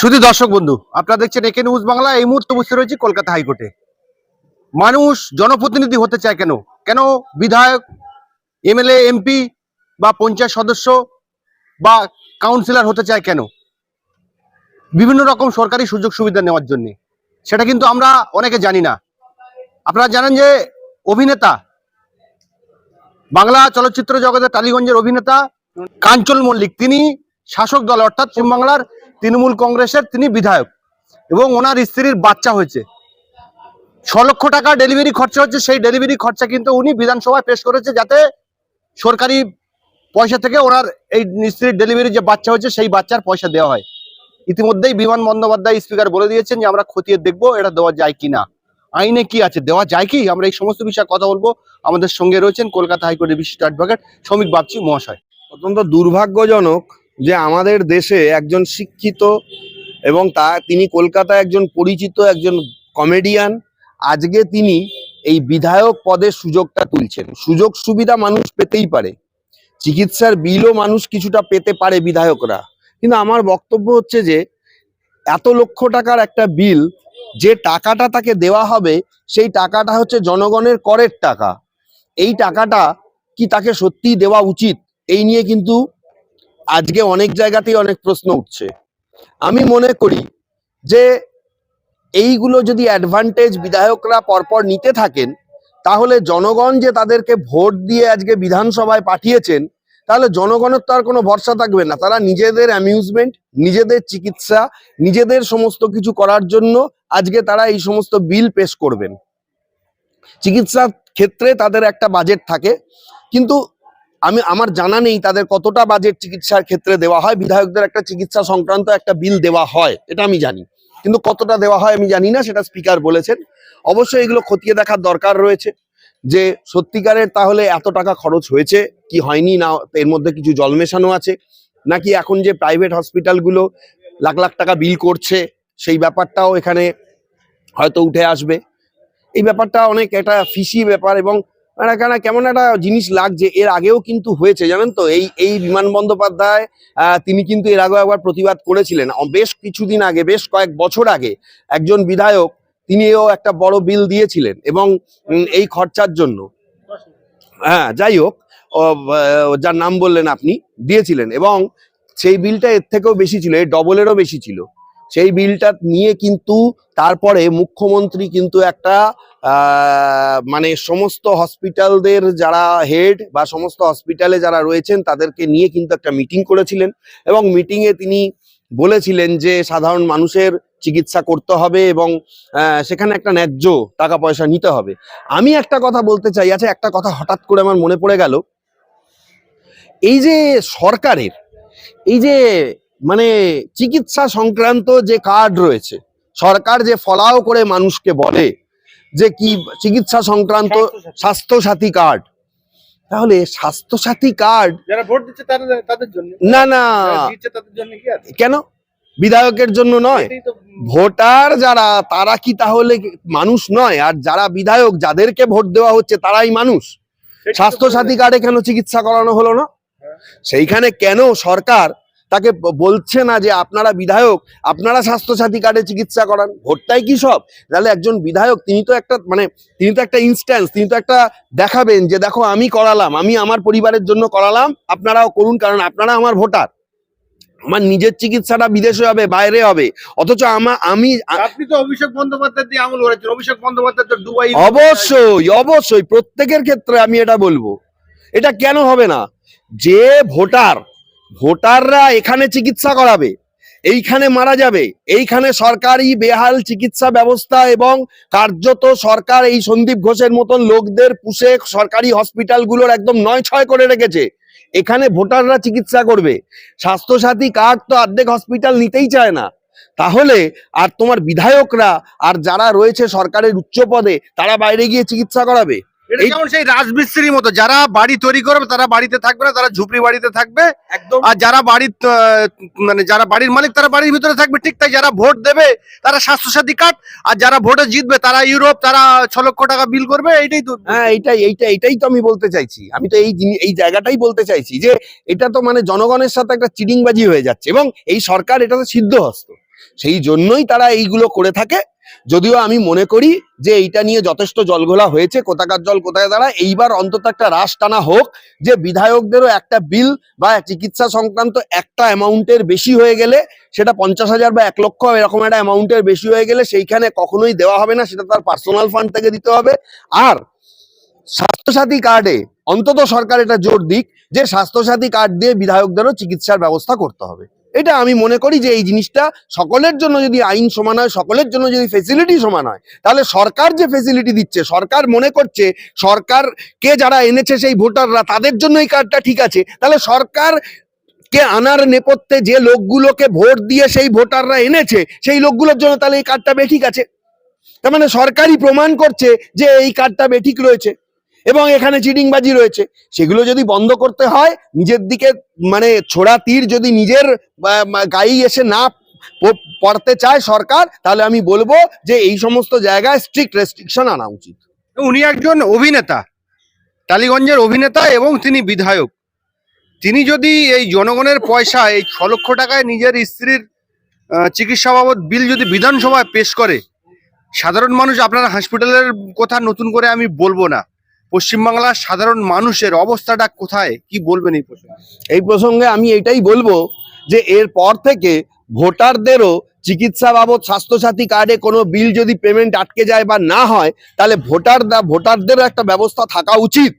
শুধু দর্শক বন্ধু, আপনারা দেখছেন একে নিউজ বাংলা, এই মুহূর্তে বসে রয়েছে কলকাতা হাইকোর্টে। মানুষ, জনপ্রতিনিধি হতে চায় কেন? কেন বিধায়ক, এমএলএ, এমপি বা পঞ্চায়েত সদস্য বা কাউন্সিলর হতে চায় কেন? বিভিন্ন রকম সরকারি সুযোগ সুবিধা নেওয়ার জন্য। সেটা কিন্তু আমরা অনেকে জানি না। আপনারা জানেন যে অভিনেতা, বাংলা চলচ্চিত্র জগতের টালিগঞ্জের অভিনেতা কাঞ্চল মল্লিক, তিনি শাসক দল অর্থাৎ পশ্চিমবাংলার তৃণমূল কংগ্রেসের তিনি বিধায়ক এবং ওনার স্ত্রীর বাচ্চা হয়েছে। ছ লক্ষ টাকা ডেলিভারি খরচা হচ্ছে, সেই ডেলিভারি খরচা কিন্তু উনি বিধানসভায় পেশ করেছে যাতে সরকারি পয়সা থেকে ওনার এই স্ত্রীর ডেলিভারি যে বাচ্চা হয়েছে, সেই বাচ্চার পয়সা দেওয়া হয়। ইতিমধ্যেই বিমান বন্দ্যোপাধ্যায় স্পিকার বলে দিয়েছেন যে, আমরা খতিয়ে দেখব এটা দেওয়া যায় কি না। আইনে কি আছে? দেওয়া যায় কি? আমরা এই সমস্ত বিষয়ে কথা বলব। আমাদের সঙ্গে রয়েছেন কলকাতা হাইকোর্টের বিশিষ্ট অ্যাডভোকেট শ্রমিক বাগচি মহাশয়। অত্যন্ত দুর্ভাগ্যজনক যে আমাদের দেশে একজন শিক্ষিত এবং তা তিনি কলকাতায় একজন পরিচিত একজন কমেডিয়ান আজকে তিনি এই বিধায়ক পদের সুযোগটা তুলছেন। সুযোগ সুবিধা মানুষ পেতেই পারে। চিকিৎসার বিলও মানুষ কিছুটা পেতে পারে বিধায়করা। কিন্তু আমার বক্তব্য হচ্ছে যে, এত লক্ষ টাকার একটা বিল যে টাকাটা তাকে দেওয়া হবে, সেই টাকাটা হচ্ছে জনগণের করের টাকা। এই টাকাটা কি তাকে সত্যিই দেওয়া উচিত? এই নিয়ে কিন্তু আজকে অনেক জায়গাতেই অনেক প্রশ্ন উঠছে। আমি মনে করি যে এইগুলো যদি অ্যাডভান্টেজ বিধায়করা পরপর নিতে থাকেন, তাহলে জনগণ যে তাদেরকে ভোট দিয়ে আজকে বিধানসভায় পাঠিয়েছেন, তাহলে জনগণের তো আর কোনো ভরসা থাকবে না। তারা নিজেদের অ্যামিউজমেন্ট নিজেদের চিকিৎসা, নিজেদের সমস্ত কিছু করার জন্য আজকে তারা এই সমস্ত বিল পেশ করবেন। চিকিৎসার ক্ষেত্রে তাদের একটা বাজেট থাকে। কিন্তু আমি, আমার জানা নেই তাদের কতটা বাজেট চিকিৎসার ক্ষেত্রে দেওয়া হয়। বিধায়কদের একটা চিকিৎসা সংক্রান্ত একটা বিল দেওয়া হয়, এটা আমি জানি। কিন্তু কতটা দেওয়া হয় আমি জানি না, সেটা স্পিকার বলেছেন। অবশ্যই এগুলো খতিয়ে দেখার দরকার রয়েছে। যে সত্যিকারের তাহলে এত টাকা খরচ হয়েছে, কি হয়নি না, এর মধ্যে কিছু জল মেশানো আছে? নাকি এখন যে প্রাইভেট হসপিটালগুলো লাখ লাখ টাকা বিল করছে, সেই ব্যাপারটাও এখানে হয়তো উঠে আসবে। এই ব্যাপারটা অনেক একটা ফিসি ব্যাপার এবং একটা কেন কেমন একটা জিনিস লাগছে, এর আগেও কিন্তু হয়েছে, জানেন তো? এই এই বিমান বন্দ্যোপাধ্যায় তিনি কিন্তু এর আগেও একবার প্রতিবাদ করেছিলেন। বেশ কিছুদিন আগে, বেশ কয়েক বছর আগে, একজন বিধায়ক, তিনিও একটা বড় বিল দিয়েছিলেন এবং এই খরচার জন্য। হ্যাঁ যাই হোক যার নাম বললেন আপনি, দিয়েছিলেন এবং সেই বিলটা এর থেকেও বেশি ছিল, এর ডবলেরও বেশি ছিল। সেই বিলটা নিয়ে কিন্তু তারপরে মুখ্যমন্ত্রী কিন্তু একটা মানে সমস্ত হসপিটালদের যারা হেড বা সমস্ত হসপিটালে যারা রয়েছেন, তাদেরকে নিয়ে কিন্তু একটা মিটিং করেছিলেন এবং মিটিংয়ে তিনি বলেছিলেন যে সাধারণ মানুষের চিকিৎসা করতে হবে এবং সেখানে একটা ন্যায্য টাকা পয়সা নিতে হবে। আমি একটা কথা বলতে চাই আচ্ছা একটা কথা হঠাৎ করে আমার মনে পড়ে গেল। এই যে সরকারের, এই যে মানে চিকিৎসা সংক্রান্ত যে কার্ড রয়েছে, সরকার যে ফলাও করে মানুষকে বলে যে কি চিকিৎসা সংক্রান্ত স্বাস্থ্য সাথী কার্ড। তাহলে স্বাস্থ্য সাথী কার্ড যারা ভোট দিচ্ছে তাদের জন্য। না না। কেন? বিধায়কের জন্য নয়। ভোটার যারা তারা কি তাহলে মানুষ নয়? আর যারা বিধায়ক যাদেরকে ভোট দেওয়া হচ্ছে তারাই মানুষ। স্বাস্থ্য সাথী কার্ডে কেন চিকিৎসা করানো হলো না? হ্যাঁ। সেইখানে কেন সরকার তাকে বলছে না যে আপনারা বিধায়ক আপনারা স্বাস্থ্য সাথী কার্ডে চিকিৎসা করান। ভোটটাই কি সব? তাহলে একজন বিধায়ক তিনি তো একটা মানে তিনি তো একটা ইনস্ট্যান্স তিনি তো একটা দেখাবেন যে দেখো আমি করালাম আমি আমার পরিবারের জন্য করালাম আপনারাও করুন কারণ আপনারা আমার ভোটার। আমার নিজের চিকিৎসাটা বিদেশে হবে বাইরে হবে। অথচ আমা আমি আপনি তো অভিষেক বন্দ্যোপাধ্যায় দিয়ে আমল করেছেন। অভিষেক বন্দ্যোপাধ্যায় তো দুবাই অবশ্যই অবশ্যই প্রত্যেকের ক্ষেত্রে আমি এটা বলব। এটা কেন হবে না? যে ভোটার ভোটাররা এখানে চিকিৎসা করাবে, এইখানে মারা যাবে, এইখানে সরকারি বেহাল চিকিৎসা ব্যবস্থা এবং কার্যত সরকার এই সন্দীপ ঘোষের মতন লোকদের পুষে সরকারি হসপিটালগুলোর একদম নয় ছয় করে রেখেছে। এখানে ভোটাররা চিকিৎসা করবে। স্বাস্থ্যসাথী কার্ড তো অর্ধেক হসপিটাল নিতেই চায় না। তাহলে আর তোমার বিধায়করা আর যারা রয়েছে সরকারের উচ্চ পদে, তারা বাইরে গিয়ে চিকিৎসা করাবে? এটা যেমন সেই রাজমিস্ত্রির মতো যারা বাড়ি তৈরি করবে তারা বাড়িতে থাকবে না তারা ঝুপড়ি বাড়িতে থাকবে। একদম। আর যারা বাড়ির মানে যারা বাড়ির মালিক তারা বাড়ির ভিতরে থাকবে ঠিক তাই যারা ভোট দেবে তারা স্বাস্থ্যসাথী কার্ড আর যারা ভোটে জিতবে তারা ইউরোপ তারা ছ লক্ষ টাকা বিল করবে এইটাই তো হ্যাঁ এইটাই এইটা এইটাই তো আমি বলতে চাইছি। আমি তো এই এই জায়গাটাই বলতে চাইছি যে এটা তো মানে জনগণের সাথে একটা চিটিংবাজি হয়ে যাচ্ছে এবং এই সরকার এটা তো সিদ্ধহস্ত। সেই জন্যই তারা এইগুলো করে থাকে যদিও আমি মনে করি যে এইটা নিয়ে যথেষ্ট জলঘোলা হয়েছে, কোথাকার জল কোথায় দাঁড়ায় এইবার অন্তত একটা রাশ টানা হোক যে বিধায়কদেরও একটা বিল বা চিকিৎসা সংক্রান্ত একটা অ্যামাউন্টের বেশি হয়ে গেলে, সেটা পঞ্চাশ হাজার বা এক লক্ষ এরকম একটা অ্যামাউন্টের বেশি হয়ে গেলে সেইখানে কখনোই দেওয়া হবে না, সেটা তার পার্সোনাল ফান্ড থেকে দিতে হবে। আর স্বাস্থ্যসাথী কার্ডে অন্তত সরকার এটা জোর দিক যে স্বাস্থ্যসাথী কার্ড দিয়ে বিধায়কদেরও চিকিৎসার ব্যবস্থা করতে হবে। এটা আমি মনে করি যে এই জিনিসটা সকলের জন্য যদি আইন সমান হয়, সকলের জন্য যদি ফেসিলিটি সমান হয়, তাহলে সরকার যে ফেসিলিটি দিচ্ছে, সরকার মনে করছে সরকার কে যারা এনেছে সেই ভোটাররা, তাদের জন্য এই কার্ডটা ঠিক আছে। তাহলে সরকার কে আনার নেপথ্যে যে লোকগুলোকে ভোট দিয়ে সেই ভোটাররা এনেছে, সেই লোকগুলোর জন্য তাহলে এই কার্ডটা বেঠিক আছে। তার মানে সরকারই প্রমাণ করছে যে এই কার্ডটা বেঠিক রয়েছে। এবং এখানে চিটিংবাজি রয়েছে। সেগুলো যদি বন্ধ করতে হয়, নিজের দিকে মানে ছোড়া তীর যদি নিজের গায়ে এসে না পড়তে চায় সরকার, তাহলে আমি বলব যে এই সমস্ত জায়গায় স্ট্রিক্ট রেস্ট্রিকশন আনা উচিত। উনি একজন অভিনেতা, টালিগঞ্জের অভিনেতা এবং তিনি বিধায়ক। তিনি যদি এই জনগণের পয়সা, এই ছ লক্ষ টাকায় নিজের স্ত্রীর চিকিৎসা বাবদ বিল যদি বিধানসভায় পেশ করে, সাধারণ মানুষ আপনার হসপিটালের কথা নতুন করে আমি বলব না। পশ্চিমবাংলার সাধারণ মানুষের অবস্থাটা কোথায়? কি বলবেন এই প্রসঙ্গে? এই প্রসঙ্গে আমি এটাই বলব যে এর পর থেকে ভোটারদেরও চিকিৎসা বাবদ স্বাস্থ্যসাথী কার্ডে কোনো বিল যদি পেমেন্ট আটকে যায় বা না হয়, তাহলে ভোটার ভোটারদেরও একটা ব্যবস্থা থাকা উচিত।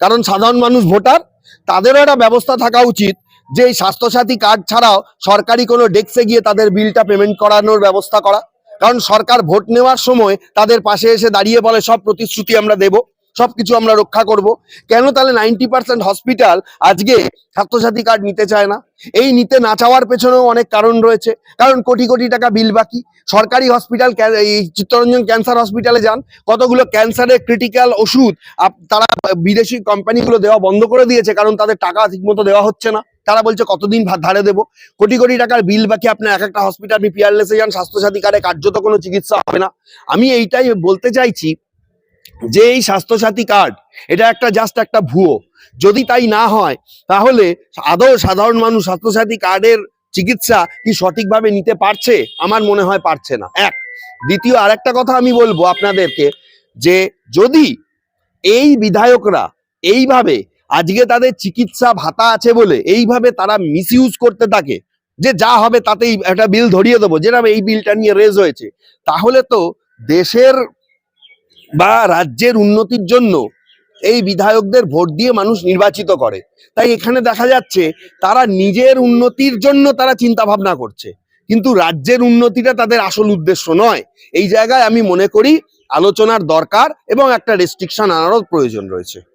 কারণ সাধারণ মানুষ ভোটার, তাদেরও একটা ব্যবস্থা থাকা উচিত যে এই স্বাস্থ্যসাথী কার্ড ছাড়াও সরকারি কোনো ডেস্কে গিয়ে তাদের বিলটা পেমেন্ট করানোর ব্যবস্থা করা। কারণ সরকার ভোট নেওয়ার সময় তাদের পাশে এসে দাঁড়িয়ে বলে, সব প্রতিশ্রুতি আমরা দেব। সবকিছু আমরা রক্ষা করব। কেন তাহলে নাইনটি পার্সেন্ট হসপিটাল আজকে স্বাস্থ্যসাথী কার্ড নিতে চায় না? এই নিতে না চাওয়ার পেছনেও অনেক কারণ রয়েছে। কারণ কোটি কোটি টাকা বিল বাকি। সরকারি হসপিটাল এই চিত্তরঞ্জন ক্যান্সার হসপিটালে যান। কতগুলো ক্যান্সারের ক্রিটিক্যাল ওষুধ তারা বিদেশি কোম্পানিগুলো দেওয়া বন্ধ করে দিয়েছে কারণ তাদের টাকা ঠিকমতো দেওয়া হচ্ছে না। তারা বলছে, কতদিন ধারে দেবো? কোটি কোটি টাকার বিল বাকি। আপনার এক একটা হসপিটাল, আপনি পিয়ারলেসে যান, স্বাস্থ্যসাথী কার্ডে কার্যত কোনো চিকিৎসা হবে না। আমি এইটাই বলতে চাইছি যে এই স্বাস্থ্যসাথী কার্ড এটা একটা জাস্ট একটা ভুয়ো। যদি তাই না হয়, তাহলে আদৌ সাধারণ মানুষ স্বাস্থ্যসাথী কার্ডের চিকিৎসা কি সঠিকভাবে নিতে পারছে? আমার মনে হয় পারছে না। এক। দ্বিতীয়, আরেকটা কথা আমি বলব আপনাদেরকে, যে যদি এই বিধায়করা এইভাবে আজকে তাদের চিকিৎসা ভাতা আছে বলে এইভাবে তারা মিসইউজ করতে থাকে, যে যা হবে তাতেই একটা বিল ধরিয়ে দেবো, যেরকম এই বিলটা নিয়ে রেজ হয়েছে, তাহলে তো দেশের বা রাজ্যের উন্নতির জন্য এই বিধায়কদের ভোট দিয়ে মানুষ নির্বাচিত করে। তাই এখানে দেখা যাচ্ছে তারা নিজের উন্নতির জন্য তারা চিন্তা ভাবনা করছে। কিন্তু রাজ্যের উন্নতিটা তাদের আসল উদ্দেশ্য নয়। এই জায়গায় আমি মনে করি আলোচনার দরকার এবং একটা রেস্ট্রিকশন আনারও প্রয়োজন রয়েছে।